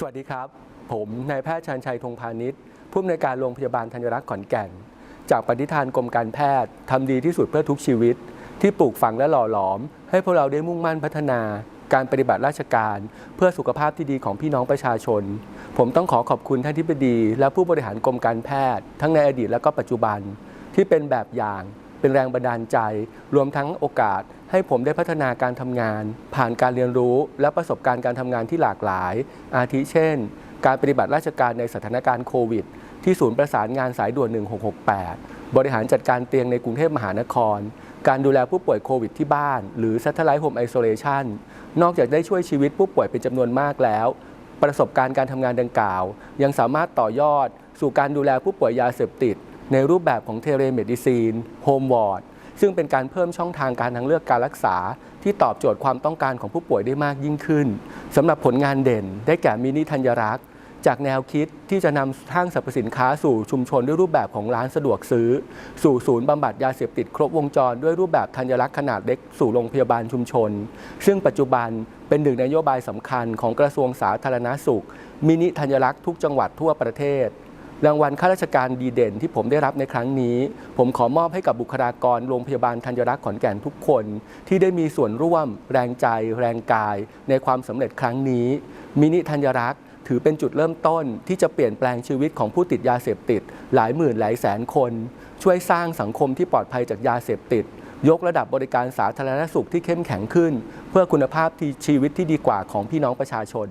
สวัสดีครับ ผมนายแพทย์ชันชัยธงพาณิชย์ผู้อำนวยการโรงพยาบาลธัญรักษ์ขอนแก่น จากปฏิฐานกรมการแพทย์ทำดีที่สุดเพื่อทุกชีวิต ที่ปลูกฝังและหล่อหลอม ให้พวกเราได้มุ่งมั่นพัฒนา การปฏิบัติราชการ เพื่อสุขภาพที่ดีของพี่น้องประชาชน ผมต้องขอขอบคุณท่านทิบดี และผู้บริหารกรมการแพทย์ ทั้งในอดีตและก็ปัจจุบัน ที่เป็นแบบอย่าง เป็นแรงบันดาลใจ รวมทั้งโอกาส ให้ผมได้พัฒนาการทำงาน ผ่านการเรียนรู้ และประสบการณ์การทำงานที่หลากหลาย อาทิเช่น การปฏิบัติราชการในสถานการณ์โควิด ที่ศูนย์ประสานงานสายด่วน 1668 บริหารจัดการเตียงในกรุงเทพมหานคร การดูแลผู้ป่วยโควิดที่บ้าน หรือ Satellite Home Isolation นอกจากได้ช่วยชีวิตผู้ป่วยเป็นจำนวนมากแล้ว ประสบการณ์การทำงานดังกล่าว ยังสามารถต่อยอด สู่การดูแลผู้ป่วยยาเสพติด ในรูปแบบของเทเลเมดิซีนโฮมวอร์ด ซึ่งเป็นการเพิ่มช่องทางการทางเลือกการรักษา ที่ตอบโจทย์ความต้องการของผู้ป่วยได้มากยิ่งขึ้นสำหรับผลงานเด่น ได้แก่มินิธัญรักษ์จากแนวคิดที่จะนำห้างสรรพสินค้าสู่ชุมชนด้วยรูปแบบของร้านสะดวกซื้อ สู่ศูนย์บำบัดยาเสพติดครบวงจรด้วยรูปแบบธัญรักษ์ขนาดเล็กสู่โรงพยาบาลชุมชน ซึ่งปัจจุบันเป็นหนึ่งนโยบายสำคัญของกระทรวงสาธารณาสุข มินิธัญรักษ์ทุกจังหวัดทั่วประเทศ รางวัลข้าราชการดีเด่นที่ผมได้รับในครั้งนี้ ผมขอมอบให้กับบุคลากรโรงพยาบาลธัญรักษ์ขอนแก่นทุกคน ที่ได้มีส่วนร่วม แรงใจ แรงกาย ในความสำเร็จครั้งนี้ มินิธัญรักษ์ถือเป็นจุดเริ่มต้นที่จะเปลี่ยนแปลงชีวิตของผู้ติดยาเสพติด หลายหมื่นหลายแสนคน ช่วยสร้างสังคมที่ปลอดภัยจากยาเสพติด ยกระดับบริการสาธารณสุขที่เข้มแข็งขึ้น เพื่อคุณภาพที่ชีวิตที่ดีกว่าของพี่น้องประชาชน